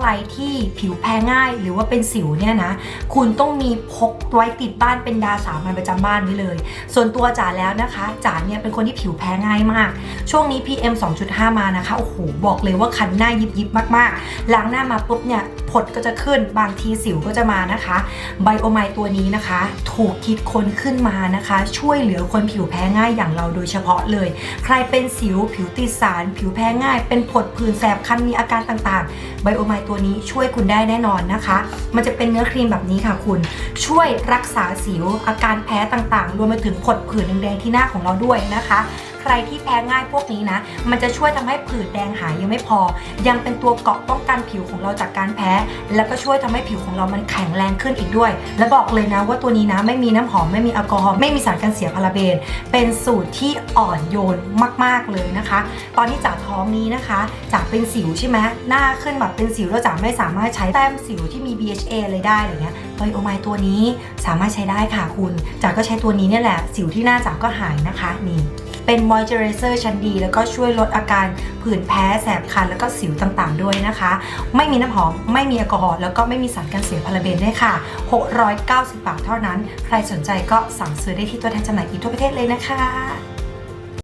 ใครที่ผิวแพ้ง่ายหรือว่าเป็นสิวเนี่ยนะ คุณต้องมีพกไว้ติดบ้านเป็นยาสามัญประจำบ้านไว้เลย ส่วนตัวจ๋าแล้วนะคะจ๋าเนี่ยเป็นคนที่ผิวแพ้ง่ายมาก ช่วงนี้ PM 2.5 มานะคะโอ้โหบอกเลยว่าคันหน้ายิบยิบมากๆล้างหน้ามาปุ๊บเนี่ยผดก็จะขึ้นบางทีสิวก็จะมานะคะไบโอไมตัวนี้นะคะ ถูกคิดค้นขึ้นมานะคะ ช่วยเหลือคนผิวแพ้ง่ายอย่างเราโดยเฉพาะเลย ใครเป็นสิวผิวติดสาร ผิวแพ้ง่าย เป็นผดผื่นแสบคันมีอาการต่างๆไบโอไมตัวนี้ช่วยคุณได้แน่นอนนะคะ มันจะเป็นเนื้อครีมแบบนี้ค่ะคุณ ช่วยรักษาสิวอาการแพ้ต่างๆ รวมไปถึงผดผื่นแดงๆที่หน้าของเราด้วยนะคะ รที่แพ้ง่ายพวกนี้นะ มันจะช่วยทำให้ผื่นแดงหายยังไม่พอ ยังเป็นตัวเกาะป้องกันผิวของเราจากการแพ้ แล้วก็ช่วยทำให้ผิวของเรามันแข็งแรงขึ้นอีกด้วย และบอกเลยนะว่าตัวนี้นะไม่มีน้ำหอมไม่มีแอลกอฮอล์ไม่มีสารกันเสียพาราเบน เป็นสูตรที่อ่อนโยนมาก ๆเลยนะคะ ตอนที่จ๋าท้องนี้นะคะจ๋าเป็นสิวใช่ไหมหน้าขึ้นแบบเป็นสิวแล้วจ๋าไม่สามารถใช้แต้มสิวที่มี BHA เลยได้อะไรเงี้ยไบโอไมตัวนี้สามารถใช้ได้ค่ะคุณจ๋าก็ใช้ตัวนี้เนี่ยแหละ สิวที่หน้าจ๋าก็หายนะคะนี่ เป็นมอยเจอไรเซอร์ชั้นดี แล้วก็ช่วยลดอาการผื่นแพ้แสบคันแล้วก็สิวต่างๆ ด้วยนะคะ ไม่มีน้ำหอม ไม่มีแอลกอฮอล์แล้วก็ไม่มีสารกันเสียพาราเบนด้วยค่ะ 690 บาทเท่านั้น ใครสนใจก็สั่งซื้อได้ที่ตัวแทนจำหน่ายอีกทั่วประเทศเลยนะคะ